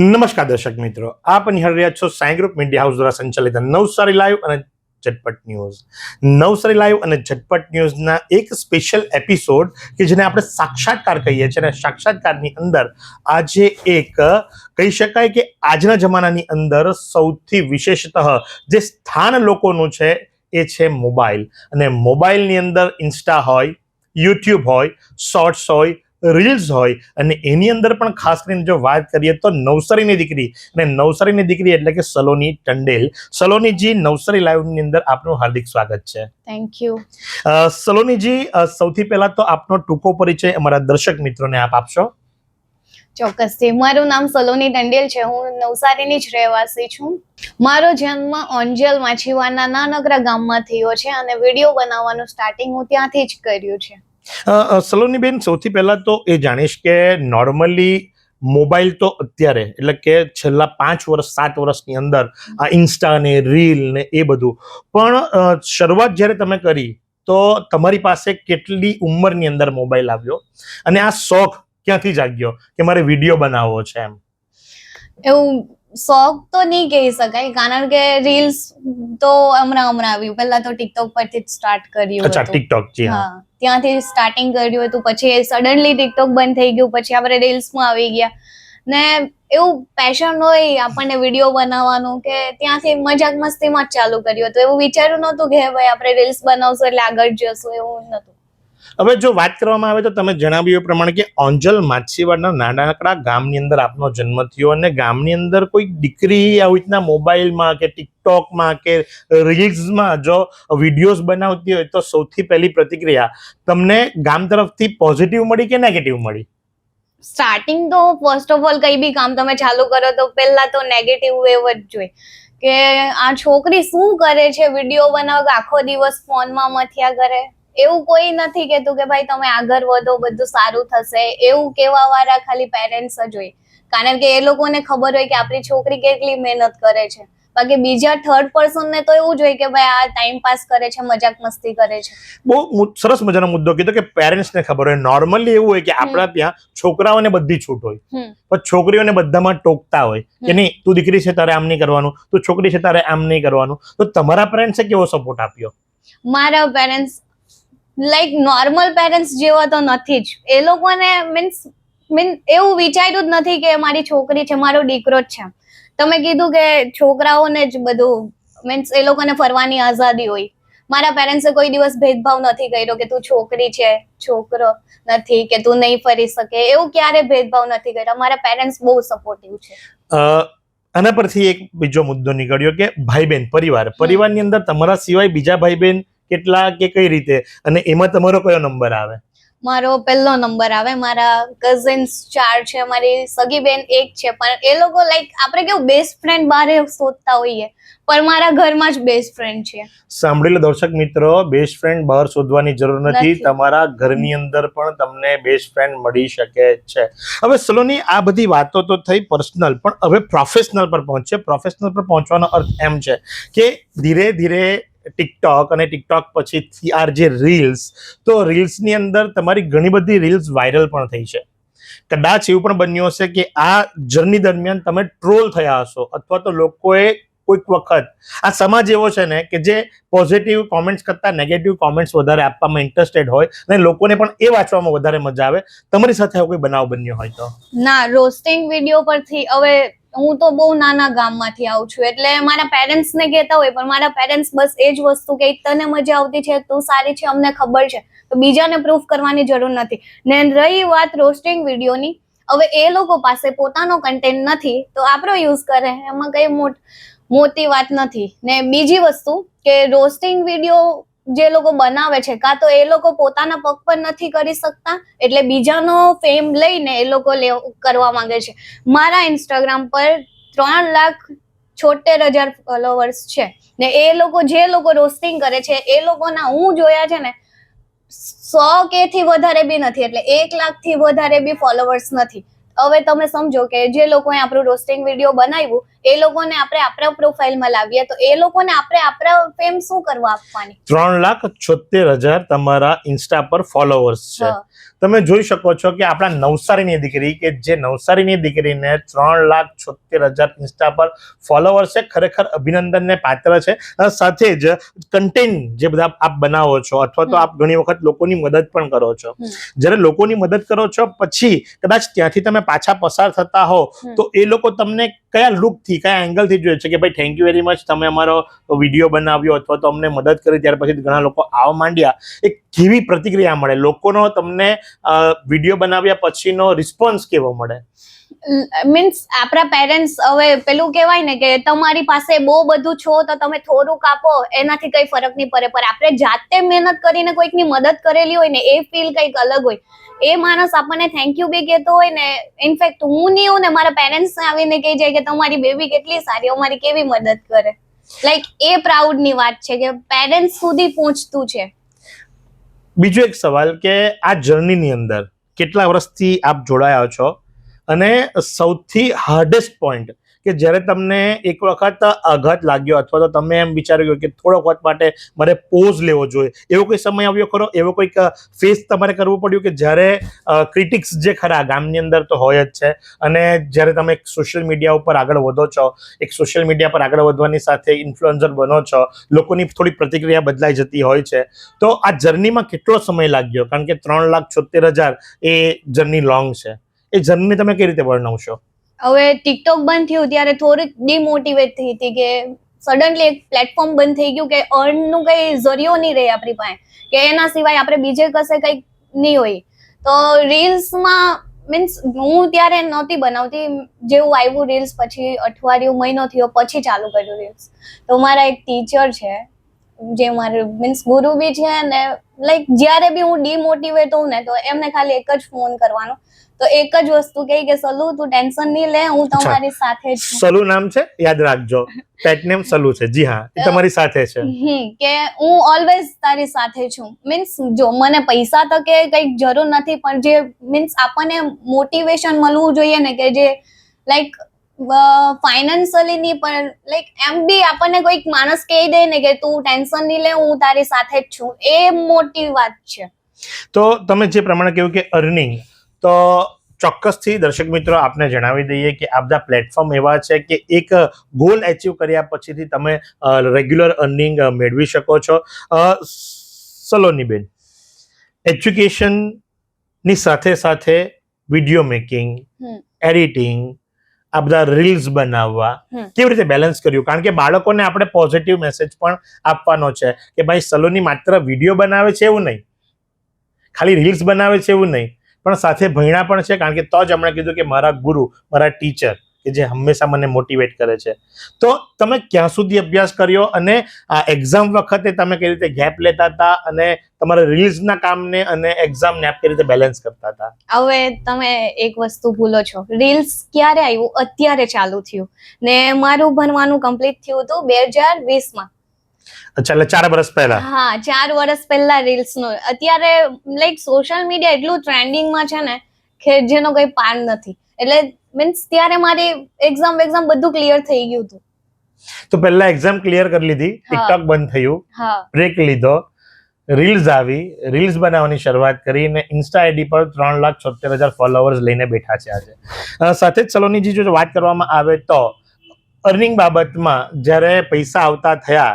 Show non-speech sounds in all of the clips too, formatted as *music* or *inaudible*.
નમસ્કાર દર્શક મિત્રો, આપ નિહાળી રહ્યા છો સાઈ ગ્રુપ મીડિયા હાઉસ દ્વારા સંચાલિત નવસારી લાઈવ અને ઝટપટ ન્યૂઝ. નવસારી લાઈવ અને ઝટપટ ન્યૂઝના એક સ્પેશિયલ એપિસોડ કે જેને આપણે સાક્ષાત્કાર કહીએ છીએ અને સાક્ષાત્કારની અંદર આજે એક, કહી શકાય કે આજના જમાનાની અંદર સૌથી વિશેષતઃ જે સ્થાન લોકોનું છે એ છે મોબાઈલ. અને મોબાઈલની અંદર ઇન્સ્ટા હોય, યુટ્યુબ હોય, શોર્ટ્સ હોય રીલ્સ હોય અને એની અંદર પણ ખાસ કરીને જો વાત કરીએ તો નવસારીની દીકરી અને નવસારીની દીકરી એટલે કે સલોની ટંડેલ. સલોનીજી નવસારી લાઈવની અંદર આપનું હાર્દિક સ્વાગત છે. થેન્ક યુ સલોનીજી સૌથી પહેલા તો આપનો ટૂંકો પરિચય અમારા દર્શક મિત્રોને આપ આપશો. ચોક્કસથી મારું નામ સલોની ટંડેલ છે હું નવસારીની જ રહેવાસી છું. મારો જન્મ ઓંજલ માછીવાના નાનકડા ગામમાં થયો છે અને વીડિયો બનાવવાનું સ્ટાર્ટિંગ હું ત્યાંથી જ કર્યું છે. સલોનીબેન સૌથી પહેલા તો એ જાણીશ કે નોર્મલી મોબાઈલ તો અત્યારે એટલે કે છેલ્લા પાંચ વર્ષ સાત વર્ષની અંદર આ ઇન્સ્ટા ને રીલ ને એ બધું. પણ શરૂઆત જ્યારે તમે કરી તો તમારી પાસે કેટલી ઉંમરની અંદર મોબાઈલ આવ્યો? અને આ શોખ ક્યાંથી જાગ્યો કે મારે વીડિયો બનાવવો છે એમ? એવું શોખ તો નહીં કહી શકાય કારણ કે રીલ્સ તો હમણાં હમણાં આવ્યું. પહેલા તો ટિકટોક પરથી જ સ્ટાર્ટ કર્યું અચ્છા ટિકટોક જી હા. હા. ત્યાંથી સ્ટાર્ટિંગ કર્યું હતું પછી સડનલી ટિકટોક બંધ થઈ ગયું, પછી આપણે રીલ્સમાં આવી ગયા. ને એવું પેશન હોય આપણને વીડિયો બનાવવાનું કે ત્યાંથી મજાક મસ્તીમાં જ ચાલુ કર્યું હતું. એવું વિચાર્યું નહોતું કે ભાઈ આપણે રીલ્સ બનાવશું એટલે આગળ જશું, એવું નહોતું. હવે જો વાત કરવામાં આવે તો તમે જણાવ્યું એ પ્રમાણે કે ઓંજલ માછીવાડના નાનકડા ગામની અંદર આપનો જન્મ થયો અને ગામની અંદર કોઈ દીકરી આવી રીતના મોબાઈલમાં કે ટિકટોકમાં કે રીલ્સમાં જો વિડીયોઝ બનાવતી હોય તો સૌથી પહેલી પ્રતિક્રિયા, તમને ગામ તરફથી પોઝિટિવ મળી કે નેગેટિવ મળી? સ્ટાર્ટિંગ તો ફર્સ્ટ ઓફ ઓલ કઈ બી કામ તમે ચાલુ કરો તો પહેલા તો નેગેટિવ વેવ જ જોઈ કે આ છોકરી શું કરે છે? વીડિયો બનાવ આખો દિવસ ફોનમાં મથ્યા કરે? એવું કોઈ નથી કેતું કે ભાઈ તમે આગળ વધો બધું સારું થશે. એવું કેવા વાળા ખાલી પેરેન્ટ્સ જ હોય. કારણ કે એ લોકોને ખબર હોય કે આપણી છોકરી કેટલી મહેનત કરે છે. બાકી બીજા થર્ડ પર્સન ને તો એવું જોઈએ કે ભાઈ આ ટાઈમ પાસ કરે છે મજાક મસ્તી કરે છે. બહુ સરસ મજાનો મુદ્દો કીધો કે પેરેન્ટ્સ ને ખબર હોય. નોર્મલી એવું હોય કે આપણા ત્યાં છોકરાઓને બધી છૂટ હોય. પણ છોકરીઓને બધામાં ટોકતા હોય કે. નહીં તું દીકરી છે તારે આમ નહીં કરવાનું તું છોકરી છે તારે આમ નહીં કરવાનું. તો તમારા પેરેન્ટ્સે કેવો સપોર્ટ આપ્યો? મારા પેરેન્ટ્સ લાઈક નોર્મલ પેરેન્ટ્સ જેવા તો નથી જ. એ લોકોને મીન્સ મીન એવું વિચાર્યું જ નથી કે મારી છોકરી છે, મારો દીકરો જ છે. તમે કીધું કે છોકરાઓને જ બધું મીન્સ એ લોકોને ફરવાની આઝાદી હોય. મારા પેરેન્ટ્સે કોઈ દિવસ ભેદભાવ નથી કર્યો કે તું છોકરી છે, છોકરો નથી, કે તું નહીં ફરી શકે. એવું ક્યારે ભેદભાવ નથી કર્યો? મારા પેરેન્ટ્સ બહુ સપોર્ટિવ છે. આના પરથી એક બીજો મુદ્દો નીકળ્યો કે ભાઈ બહેન પરિવાર. પરિવારની અંદર તમારા સિવાય બીજા ભાઈ બહેન કેટલા કે કઈ રીતે? અને એમાં તમારો કયો નંબર આવે? મારો પહેલો નંબર આવે. મારા કઝિન્સ ચાર છે મારી સગી બેન એક છે. પણ એ લોકો લાઈક આપણે કેવું બેસ્ટ ફ્રેન્ડ બારે શોધતા હોઈએ. પણ મારા ઘરમાં જ બેસ્ટ ફ્રેન્ડ છે. સાંભળી લો દર્શક મિત્રો બેસ્ટ ફ્રેન્ડ બહાર શોધવાની જરૂર નથી. નથી. તમારા ઘરની અંદર પણ તમને બેસ્ટ ફ્રેન્ડ મળી શકે છે. હવે સલોની આ બધી વાતો તો થઈ પર્સનલ પણ હવે પ્રોફેશનલ પર પહોંચે પ્રોફેશનલ પર પહોંચવાનો અર્થ એમ છે કે ધીરે ધીરે ટિકટોક અને ટિકટોક પછી આર જે રીલ્સ તો રીલ્સની અંદર તમારી ઘણી બધી રીલ્સ વાયરલ પણ થઈ છે. કદાચ એવું પણ બન્યું હશે કે આ જર્ની દરમિયાન તમે ટ્રોલ થયા હશો અથવા તો લોકોએ કોઈક વખત, આ સમાજ એવો છે ને કે જે પોઝિટિવ કોમેન્ટ્સ કરતાં નેગેટિવ કોમેન્ટ્સ વધારે આપવામાં ઇન્ટરેસ્ટેડ હોય અને લોકોને પણ એ વાંચવામાં વધારે મજા આવે. તમારી સાથે આવો કોઈ બનાવ બન્યો હોય તો? ના રોસ્ટિંગ વીડિયો પરથી હવે હું તો બહુ નાના ગામમાંથી આવું છું. એટલે મારા પેરેન્ટ્સ ને કહેતા હોય, પણ મારા પેરેન્ટ્સ બસ એ જ વસ્તુ કે તને મજા આવતી છે, તું સારી છે, અમને ખબર છે. તો બીજાને પ્રૂફ કરવાની જરૂર નથી. ને રહી વાત રોસ્ટિંગ વિડીયોની હવે એ લોકો પાસે પોતાનો કન્ટેન્ટ નથી, તો આપણો યુઝ કરે. એમાં કઈ મોટી વાત નથી. ને બીજી વસ્તુ કે રોસ્ટિંગ વીડિયો જે લોકો બનાવે છે, કાં તો એ લોકો પોતાના પગ પર નથી કરી શકતા, એટલે બીજાનો ફેમ લઈને એ લોકો કરવા માંગે છે. મારા ઇન્સ્ટાગ્રામ પર ત્રણ લાખ છોતેર હજાર ફોલોવર્સ છે. ને એ લોકો, જે લોકો રોસ્ટિંગ કરે છે, એ લોકોના હું જોયા છે ને, સો કે થી વધારે બી નથી, એટલે એક લાખથી વધારે બી ફોલોવર્સ નથી. હવે તમે સમજો કે જે લોકોએ આપણું રોસ્ટિંગ વીડિયો બનાવ્યું એ લોકોને આપણે આપણા પ્રોફાઇલમાં લાવીએ તો એ લોકોને આપણે આપણા ફેમ શું કરવા આપવાની? ત્રણ લાખ છોતેર હજાર તમારા ઇન્સ્ટા પર ફોલોવર્સ છે. તમે જોઈ શકો છો કે આપણા નવસારીની દીકરી કે જે નવસારીની દીકરીને ત્રણ લાખ છોતેર હજાર ઇન્સ્ટા પર ફોલોવર્સ છે ખરેખર અભિનંદનને પાત્ર છે. સાથે જ કન્ટેન્ટ જે બધા આપ બનાવો છો અથવા તો આપ ઘણી વખત લોકોની મદદ પણ કરો છો. જ્યારે લોકોની મદદ કરો છો પછી કદાચ ત્યાંથી તમે પાછા પસાર થતા હો તો એ લોકો તમને કયા લુકથી કયા એંગલથી જોઈએ છે કે ભાઈ થેન્ક યુ વેરી મચ તમે અમારો વીડિયો બનાવ્યો અથવા તો અમને મદદ કરી ત્યાર પછી ઘણા લોકો આવવા માંડ્યા. એક કેવી પ્રતિક્રિયા મળે? લોકોનો તમને વીડિયો બનાવ્યા પછીનો રિસ્પોન્સ કેવો મળે? મીન્સ આપણા પેરેન્ટ્સ હવે પેલું કહેવાય ને કે તમારી પાસે બહુ બધું છો તો તમે થોડુંક આપો એનાથી કઈ ફરક નહીં પડે. પણ આપણે જાતે મહેનત કરીને કોઈકની મદદ કરેલી હોય ને એ ફીલ કંઈક અલગ હોય. એ માણસ આપણને થેન્ક યુ બી કહેતો હોય ને ઇનફેક્ટ હું નહીં હોઉં ને, મારા પેરેન્ટ્સ આવીને કહી જાય કે તમારી બેબી કેટલી સારી, અમારી કેવી મદદ કરે? લાઈક એ પ્રાઉડની વાત છે કે પેરેન્ટ્સ સુધી પહોંચતું છે. બીજો એક સવાલ કે આ જર્નીની અંદર કેટલા વર્ષથી આપ જોડાયા છો? અને સૌથી હાર્ડેસ્ટ પોઈન્ટ કે જ્યારે તમને એક વખત આઘાત લાગ્યો અથવા તો તમે એમ વિચાર્યું કે થોડોક વખત માટે મારે પોઝ લેવો જોઈએ, એવો કોઈ સમય આવ્યો ખરો? એવો કોઈક ફેસ તમારે કરવું પડ્યું કે જ્યારે ક્રિટિક્સ જે ખરા ગામની અંદર તો હોય જ છે અને જ્યારે તમે સોશિયલ મીડિયા ઉપર આગળ વધો છો, એક સોશિયલ મીડિયા પર આગળ વધવાની સાથે ઇન્ફ્લુએન્સર બનો છો, લોકોની થોડી પ્રતિક્રિયા બદલાઈ જતી હોય છે, તો આ જર્નીમાં કેટલો સમય લાગ્યો? કારણ કે ત્રણ લાખ છોતેર હજાર એ જર્ની લોંગ છે. એ જર્ની તમે કઈ રીતે વર્ણવશો? હવે ટિકટોક બંધ થયું ત્યારે થોડીક ડિમોટિવેટ થઈ હતી કે સડનલી એક પ્લેટફોર્મ બંધ થઈ ગયું કે અર્નનું કઈ જરિયો નહીં રહે આપણી પાસે, કે એના સિવાય આપણે બીજે કશે કંઈક નહીં હોય. તો રીલ્સમાં મીન્સ હું ત્યારે નહોતી બનાવતી, જેવું આવ્યું રીલ્સ પછી અઠવાડિયું, મહિનો થયો પછી ચાલુ કર્યું રીલ્સ તો મારા એક ટીચર છે, જે મારે મીન્સ ગુરુ બી છે ને લાઈક જ્યારે બી હું ડિમોટિવેટ હોઉં ને, તો એમને ખાલી એક જ ફોન કરવાનો. તો એક જ વસ્તુ કહી કે સલુ તું ટેન્શન નહીં લે હું તમારી સાથે છું. સલુ નામ છે? યાદ રાખજો. પેટ નેમ સલુ છે. જી હા એ તમારી સાથે છે. કે હું ઓલવેઝ તારી સાથે છું. મીન્સ જો મને પૈસા તો કે કંઈક જરૂર નથી પણ જે મીન્સ આપણને મોટિવેશન મળવું જોઈએ ને કે જે લાઈક ફાઇનાન્શિયલી નહીં પણ લાઈક એમ બી આપણને કોઈક માણસ કહી દે ને કે તું ટેન્શન નહીં લે હું તારી સાથે જ છું. એ મોટી વાત છે. તો તમે જે પ્રમાણે કહ્યું કે અર્નિંગ તો ચોક્કસથી દર્શક મિત્રો આપને જણાવી દઈએ કે આ બધા પ્લેટફોર્મ એવા છે કે એક ગોલ એચીવ કર્યા પછીથી તમે રેગ્યુલર અર્નિંગ મેળવી શકો છો. સલોનીબેન એજ્યુકેશનની સાથે સાથે વીડિયો મેકિંગ એડિટિંગ આ બધા રીલ્સ બનાવવા કેવી રીતે બેલેન્સ કર્યું? કારણ કે બાળકોને આપણે પોઝિટિવ મેસેજ પણ આપવાનો છે કે ભાઈ સલોની માત્ર વીડિયો બનાવે છે એવું નહીં. ખાલી રીલ્સ બનાવે છે એવું નહીં. પણ સાથે ભણ્યા પણ છે, કારણ કે તો જ હમણાં કીધું કે મારા ગુરુ, મારા ટીચર કે જે હંમેશા મને મોટિવેટ કરે છે. તો તમે ક્યાં સુધી અભ્યાસ કર્યો અને આ એક્ઝામ વખતે તમે કઈ રીતે ગેપ લેતા હતા અને તમારા રીલ્સના કામને અને એક્ઝામને આપ કઈ રીતે બેલેન્સ કરતા હતા? હવે તમે એક વસ્તુ ભૂલો છો. રીલ્સ ક્યારે આવ્યું? અત્યારે ચાલુ થયું. ને મારું ભણવાનું કમ્પ્લીટ થયું હતું બે હજાર વીસમાં. અચ્છા એટલે ચાર વર્ષ પહેલા. હા ચાર વર્ષ પહેલા રીલ્સ નો અત્યારે લાઈક સોશિયલ મીડિયા એટલું ટ્રેન્ડિંગમાં છે ને કે જેનો કોઈ પાર નથી. એટલે મીન્સ ત્યારે મારી એક્ઝામ એક્ઝામ બધું ક્લિયર થઈ ગયું હતું. તો પહેલા એક્ઝામ ક્લિયર કરી લીધી. ટિકટોક બંધ થયું હા. બ્રેક લીધો રીલ્સ આવી રીલ્સ બનાવવાની શરૂઆત કરી અને ઇન્સ્ટા આઈડી પર ત્રણ લાખ છોતેર હજાર ફોલોઅર્સ લઈને બેઠા છે આજે. સાથે જ સલોનીજી જો વાત કરવામાં આવે તો અર્નિંગ બાબતમાં જ્યારે પૈસા આવતા થયા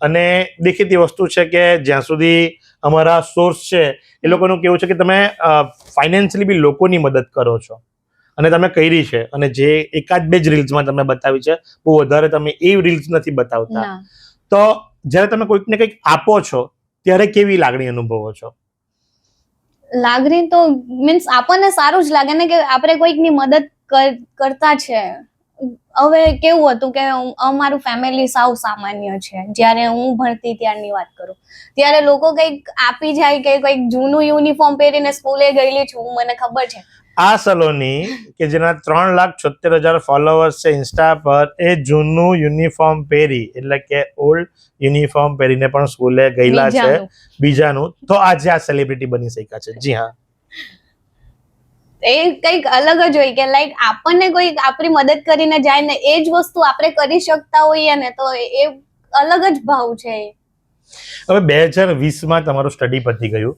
અને દેખીતી વસ્તુ છે કે જ્યાં સુધી અમારા સોર્સ છે એ લોકોનું કેવું છે કે તમે ફાઇનાન્શિયલી બી લોકોની મદદ કરો છો. અને તમે કરી છે. અને જે એકાદ બે જ રીલ્સમાં તમે બતાવી છે બહુ વધારે તમે એ રીલ્સ નથી બતાવતા. તો જ્યારે તમે કોઈકને કંઈક આપો છો ત્યારે કેવી લાગણી અનુભવો છો? લાગણી તો મીન્સ આપણને સારું જ લાગે ને કે આપણે કોઈકની મદદ કર- કરતા છે. હવે કેવું હતું કે અમારું ફેમિલી સાવ સામાન્ય છે. જ્યારે હું ભણતી ત્યારની વાત કરું. ત્યારે લોકો કંઈક આપી જાય કે કંઈક જૂનું યુનિફોર્મ પહેરીને સ્કૂલે ગયેલી છું મને ખબર છે. આ સલોની કે જેના ત્રણ લાખ છોતેર હજાર ફોલોઅર્સ છે ઇન્સ્ટા પર એ જૂનું યુનિફોર્મ પહેરી એટલે કે ઓલ્ડ યુનિફોર્મ પહેરીને પણ સ્કૂલે ગયેલા છે. બીજાનું. બીજાનું. તો આજે આ સેલિબ્રિટી બની શક્યા છે. જી હા. એ કંઈક અલગ જ હોય કે લાઈક આપણને કોઈ આપણી મદદ કરીને જાય ને એ જ વસ્તુ આપણે કરી શકતા હોઈએ ને તો એ અલગ જ ભાવ છે. હવે બે હજાર વીસમાં તમારું સ્ટડી પતી ગયું.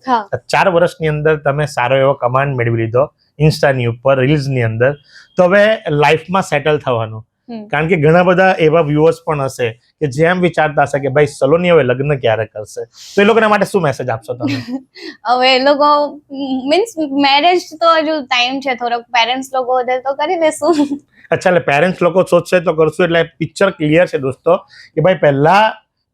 ચાર વર્ષની અંદર તમે સારો એવો કમાન્ડ મેળવી લીધો. ઇન્સ્ટાની ઉપર રીલ્સની અંદર. તો હવે લાઈફમાં સેટલ થવાનું. કારણ કે ઘણા બધા એવા વ્યુઅર્સ પણ હશે કે જેમ વિચારતા હશે કે ભાઈ સલોની હવે લગ્ન ક્યારે કરશે? તો એ લોકોના માટે શું મેસેજ આપશો તમે? *laughs* હવે એ લોકો મીન્સ મેરેજ તો હજુ ટાઈમ છે થોડોક પેરેન્ટ્સ લોકો વધે તો કરી લેશું. અચ્છા એટલે પેરેન્ટ્સ લોકો સોચશે તો કરશું એટલે પિક્ચર ક્લિયર છે દોસ્તો કે ભાઈ પહેલા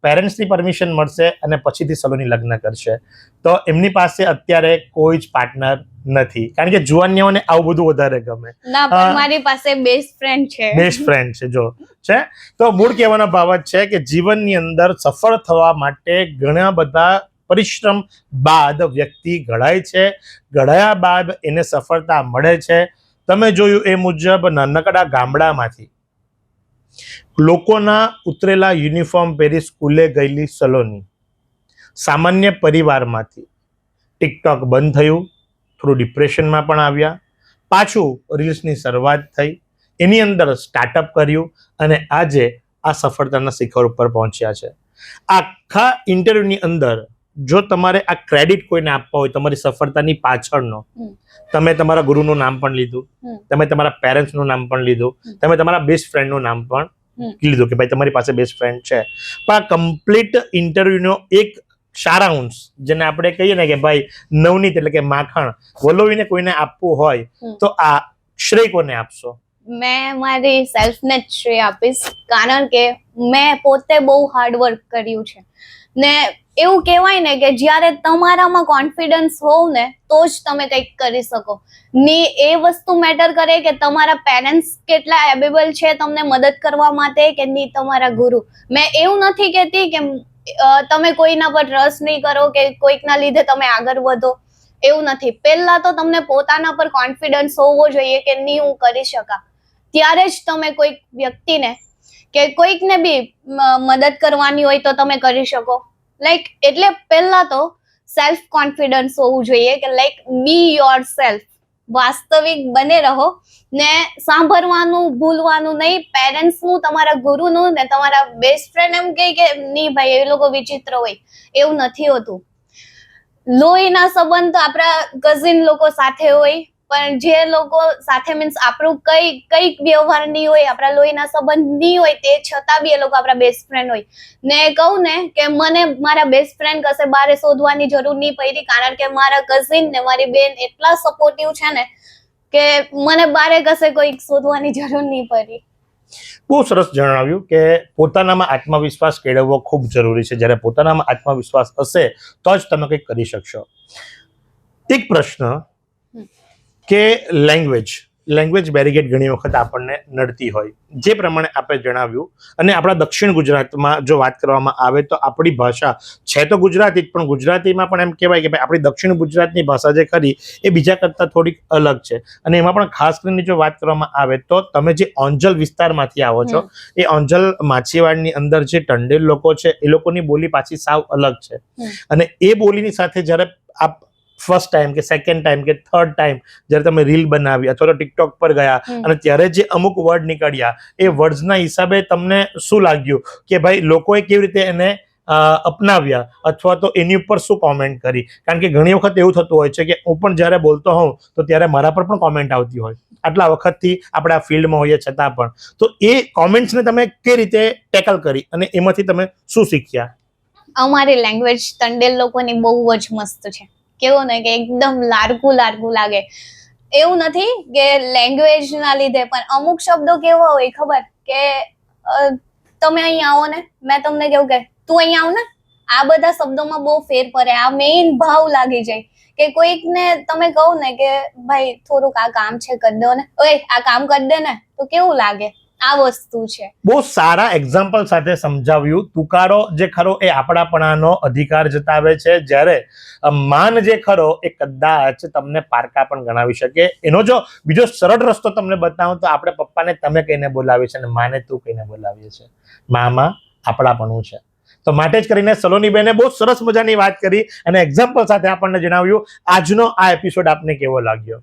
પેરેન્ટ્સની પરમિશન મળશે અને પછીથી સલોની લગ્ન કરશે. તો એમની પાસે અત્યારે કોઈ જ પાર્ટનર નથી. કારણ કે જુવાનિયાઓને આવું બધું વધારે ગમે. ના પણ મારી પાસે બેસ્ટ ફ્રેન્ડ છે. બેસ્ટ ફ્રેન્ડ છે જો. છે? તો મૂળ કહેવાનો ભાવ જ છે કે જીવનની અંદર સફળ થવા માટે ઘણા બધા પરિશ્રમ બાદ વ્યક્તિ ઘડાય છે. ઘડાયા બાદ એને સફળતા મળે છે. તમે જોયું એ મુજબ નાનકડા ગામડામાંથી લોકોના ઉતરેલા યુનિફોર્મ પહેરી સ્કૂલે ગયેલી સલોની. સામાન્ય પરિવારમાંથી ટિકટોક બંધ થયું થોડું ડિપ્રેશનમાં પણ આવ્યા. પાછું રીલ્સની શરૂઆત થઈ એની અંદર સ્ટાર્ટઅપ કર્યું અને આજે આ સફળતાના શિખર ઉપર પહોંચ્યા છે. આખા ઇન્ટરવ્યુની અંદર જો તમારે આ ક્રેડિટ કોઈને આપવા હોય તમારી સફળતાની પાછળનો તમે તમારા ગુરુનું નામ પણ લીધું તમે તમારા પેરેન્ટ્સનું નામ પણ લીધું તમે તમારા બેસ્ટ ફ્રેન્ડનું નામ પણ લીધું કે ભાઈ તમારી પાસે બેસ્ટ ફ્રેન્ડ છે. પણ આ કમ્પ્લીટ ઇન્ટરવ્યુનો એક સારાંશ જેને આપણે કહીએ ને કે ભાઈ નવનીત એટલે કે માખણ વલોવીને કોઈને આપવું હોય તો આ શ્રેય કોને આપશો? મેં મારી સેલ્ફને જ શ્રેય આપીશ. કારણ કે મેં પોતે બહુ હાર્ડ વર્ક કર્યું છે. ને એવું કહેવાય ને કે જ્યારે તમારામાં કોન્ફિડન્સ હોવ ને, તો જ તમે કંઈક કરી શકો. ને એ વસ્તુ મેટર કરે કે તમારા પેરેન્ટ્સ કેટલા એબેબલ છે તમને મદદ કરવા માટે કે નહીં તમારા ગુરુ. મેં એવું નથી કહેતી કે તમે કોઈના પર રસ નહીં કરો કે કોઈકના લીધે તમે આગળ વધો. એવું નથી. પહેલા તો તમને પોતાના પર કોન્ફિડન્સ હોવો જોઈએ કે નહીં હું કરી શકા. ત્યારે જ તમે કોઈક વ્યક્તિને કે કોઈકને બી મદદ કરવાની હોય તો તમે કરી શકો. લાઈક એટલે પહેલા તો સેલ્ફ કોન્ફિડન્સ હોવું જોઈએ કે લાઈક બી યોર સેલ્ફ વાસ્તવિક બને રહો ને સાંભળવાનું, ભૂલવાનું નહીં. પેરેન્ટ્સનું તમારા ગુરુનું ને તમારા બેસ્ટ ફ્રેન્ડ એમ કહે કે, નહીં ભાઈ, એ લોકો વિચિત્ર હોય. એવું નથી હોતું. લોહીના સંબંધ આપણા કઝિન લોકો સાથે હોય. પણ જે લોકો સાથે મીન્સ આપણું કઈ, કંઈક વ્યવહાર નહીં હોય, આપણા લોહીના સંબંધ નહીં હોય, તે છતાં બી એ લોકો આપણા બેસ્ટ ફ્રેન્ડ હોય. ને કહું ને કે મને મારા બેસ્ટ ફ્રેન્ડ કશે બારે શોધવાની જરૂર નહીં પડી, કારણ કે મારા કઝિન ને, મારી બેન એટલા સપોર્ટિવ છે ને કે મને બારે કશે કોઈક શોધવાની જરૂર નહીં પડી. બહુ સરસ જણાવ્યું કે પોતાનામાં આત્મવિશ્વાસ કેળવવો ખૂબ જરૂરી છે. જ્યારે પોતાનામાં આત્મવિશ્વાસ હશે, તો જ તમે કંઈક કરી શકશો. એક પ્રશ્ન કે લેંગ્વેજ લેંગ્વેજ બેરિગેટ ઘણી વખત આપણને નડતી હોય. જે પ્રમાણે આપણે જણાવ્યું અને આપણા દક્ષિણ ગુજરાતમાં જો વાત કરવામાં આવે તો આપણી ભાષા છે તો ગુજરાતી જ પણ ગુજરાતીમાં પણ એમ કહેવાય કે ભાઈ આપણી દક્ષિણ ગુજરાતની ભાષા જે ખરી એ બીજા કરતાં થોડીક અલગ છે. અને એમાં પણ ખાસ કરીને જો વાત કરવામાં આવે તો તમે જે ઓંજલ વિસ્તારમાંથી આવો છો એ ઓંજલ માછીવાડની અંદર જે ટંડેલ લોકો છે એ લોકોની બોલી પાછી સાવ અલગ છે. અને એ બોલીની સાથે જ્યારે આપ ફર્સ્ટ ટાઈમ કે સેકન્ડ ટાઈમ કે થર્ડ ટાઈમ જ્યારે તમે રીલ બનાવી અથવા તો ટિકટોક પર ગયા અને ત્યારે જે અમુક વર્ડ નીકળ્યા એ વર્ડ્સના હિસાબે તમને શું લાગ્યું? કે ભાઈ લોકોએ કેવી રીતે એને અપનાવ્યા અથવા તો એની ઉપર શું કોમેન્ટ કરી? કારણ કે ઘણી વખત એવું થતું હોય છે કે હું પણ જ્યારે બોલતો હોઉં તો ત્યારે મારા પર પણ કોમેન્ટ આવતી હોય. આટલા વખતથી આપણે આ ફિલ્ડમાં હોઈએ છતાં પણ. તો એ કોમેન્ટ્સને તમે કઈ રીતે ટેકલ કરી અને એમાંથી તમે શું શીખ્યા? અમારી લેંગ્વેજ તંડેલ લોકોની બહુ જ મસ્ત છે. કેવું ને કે એકદમ લારકું લારકું લાગે. એવું નથી કે લેંગ્વેજ ના લીધે, પણ અમુક શબ્દો કેવા હોય ખબર કે તમે અહીંયા આવો ને, મેં તમને કેવું કે, તું અહીંયા આવ ને. આ બધા શબ્દોમાં બહુ ફેર પડે. આ મેઇન ભાવ લાગી જાય કે કોઈકને તમે કહો ને કે, ભાઈ, થોડુંક આ કામ છે, કરી દો ને. ઓય, આ કામ કરી દે ને. તો કેવું લાગે? આ વસ્તુ છે. બહુ સારા એક્ઝામ્પલ સાથે સમજાવ્યું. તુકારો જે ખરો એ આપણાપણાનો અધિકાર જતાવે છે. જ્યારે માન જે ખરો એ કદાચ તમને પારકા પણ ગણાવી શકે. એનો જો બીજો સરળ રસ્તો તમને બતાવું તો આપણે પપ્પાને તમે કહીને બોલાવીએ છીએ અને માને તું કહીને બોલાવીએ છીએ. મામાં આપણાપણું છે. તો માટે જ કરીને સલોની બેને બહુ સરસ મજાની વાત કરી અને એક્ઝામ્પલ સાથે આપણને જણાવ્યું. આજનો આ એપિસોડ આપને કેવો લાગ્યો?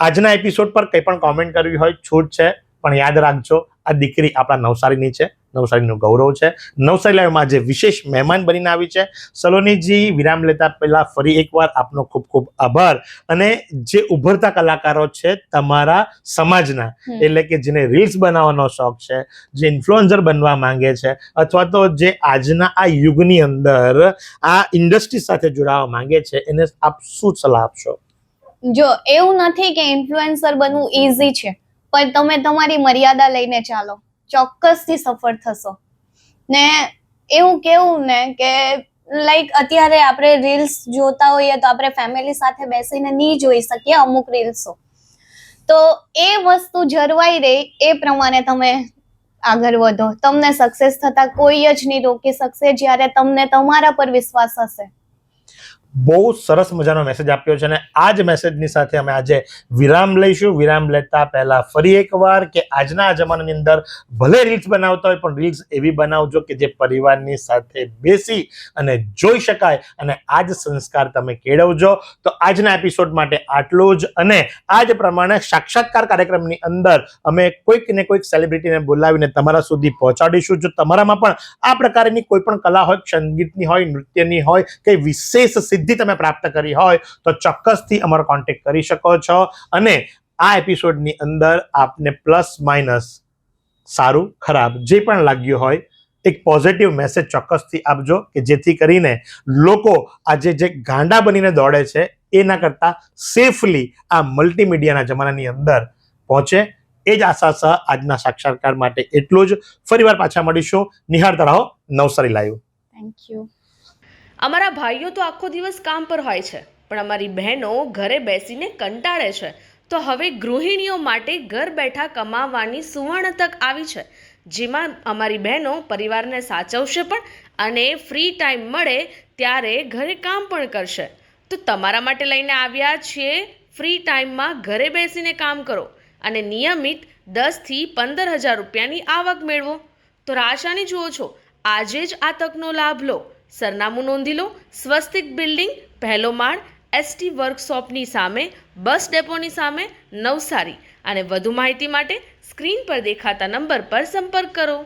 આજના એપિસોડ પર કંઈ પણ કોમેન્ટ કરવી હોય છૂટ છે. પણ યાદ રાખજો આ દીકરી આપણા નવસારીની છે નવસારીનું ગૌરવ છે. નવસારી લાઈવમાં આજે વિશેષ મહેમાન બનીને આવી છે. સલોનીજી વિરામ લેતા પહેલા ફરી એકવાર આપનો ખૂબ ખૂબ આભાર. અને જે ઉભરતા કલાકારો છે તમારા સમાજના એટલે કે જેને રીલ્સ બનાવવાનો શોખ છે જે ઇન્ફ્લુએન્સર બનવા માંગે છે અથવા તો જે આજના આ યુગની અંદર આ ઇન્ડસ્ટ્રી સાથે જોડાવા માંગે છે એને આપ શું સલાહ આપશો? જો એવું નથી કે ઇન્ફ્લુએન્સર બનવું ઈઝી છે. પણ તમે તમારી મર્યાદા લઈને ચાલો. ચોક્કસથી સફળ થશો. ને એવું કેવું ને કે લાઈક અત્યારે આપણે રીલ્સ જોતા હોઈએ તો આપણે ફેમિલી સાથે બેસીને નહીં જોઈ શકીએ અમુક રીલ્સો તો એ વસ્તુ જળવાઈ રહે એ પ્રમાણે તમે આગળ વધો. તમને સક્સેસ થતા કોઈ જ નહીં રોકી શકશે જ્યારે તમને તમારા પર વિશ્વાસ હશે. બહુ સરસ મજાનો મેસેજ આપ્યો છે અને આ જ મેસેજની સાથે અમે આજે વિરામ લઈશું. વિરામ લેતા પહેલા ફરી એકવાર કે આજના જમાનાની અંદર ભલે રીલ્સ બનાવતા હોય, પણ રીલ્સ એવી બનાવજો કે જે પરિવારની સાથે બેસી અને જોઈ શકાય અને આ જ સંસ્કાર તમે કેળવજો. તો આજના એપિસોડ માટે આટલું જ અને આ જ પ્રમાણે સાક્ષાત્કાર કાર્યક્રમની અંદર અમે કોઈક ને કોઈક સેલિબ્રિટીને બોલાવીને તમારા સુધી પહોંચાડીશું. જો તમારામાં પણ આ પ્રકારની કોઈ પણ કલા હોય, સંગીતની હોય, નૃત્યની હોય કે વિશેષ સિદ્ધિ તમે પ્રાપ્ત કરી હોય તો ચોક્કસથી અમારો કોન્ટેક્ટ કરી શકો છો. અને આ એપિસોડની અંદર આપને પ્લસ માઇનસ સારું, ખરાબ જે પણ લાગ્યું હોય, એક પોઝિટિવ મેસેજ ચોક્કસથી આપજો કે જેથી કરીને લોકો આજે જે ગાંડા બનીને દોડે છે, એના કરતાં સેફલી આ મલ્ટીમીડિયાના જમાનાની અંદર પહોંચે. એ જ આશા સહ આજના સાક્ષાત્કાર માટે એટલું જ. ફરીવાર પાછા મળીશું. નિહાળતા રહો. નવસારી લાઈવ થેન્ક યુ અમારા ભાઈઓ તો આખો દિવસ કામ પર હોય છે, પણ અમારી બહેનો ઘરે બેસીને કંટાળે છે. તો હવે ગૃહિણીઓ માટે ઘર બેઠા કમાવાની સુવર્ણ તક આવી છે, જેમાં અમારી બહેનો પરિવારને સાચવશે પણ અને ફ્રી ટાઈમ મળે ત્યારે ઘરે કામ પણ કરશે. તો તમારા માટે લઈને આવ્યા છીએ, ફ્રી ટાઈમમાં ઘરે બેસીને કામ કરો અને નિયમિત દસથી પંદર હજાર રૂપિયાની આવક મેળવો. તો રાશાની જુઓ છો, આજે જ આ તકનો લાભ લો. સરનામું નોંધી લો. સ્વસ્તિક બિલ્ડિંગ, પહેલો માળ એસટી વર્કશોપની સામે, બસ ડેપોની સામે, નવસારી. અને વધુ માહિતી માટે સ્ક્રીન પર દેખાતા નંબર પર સંપર્ક કરો.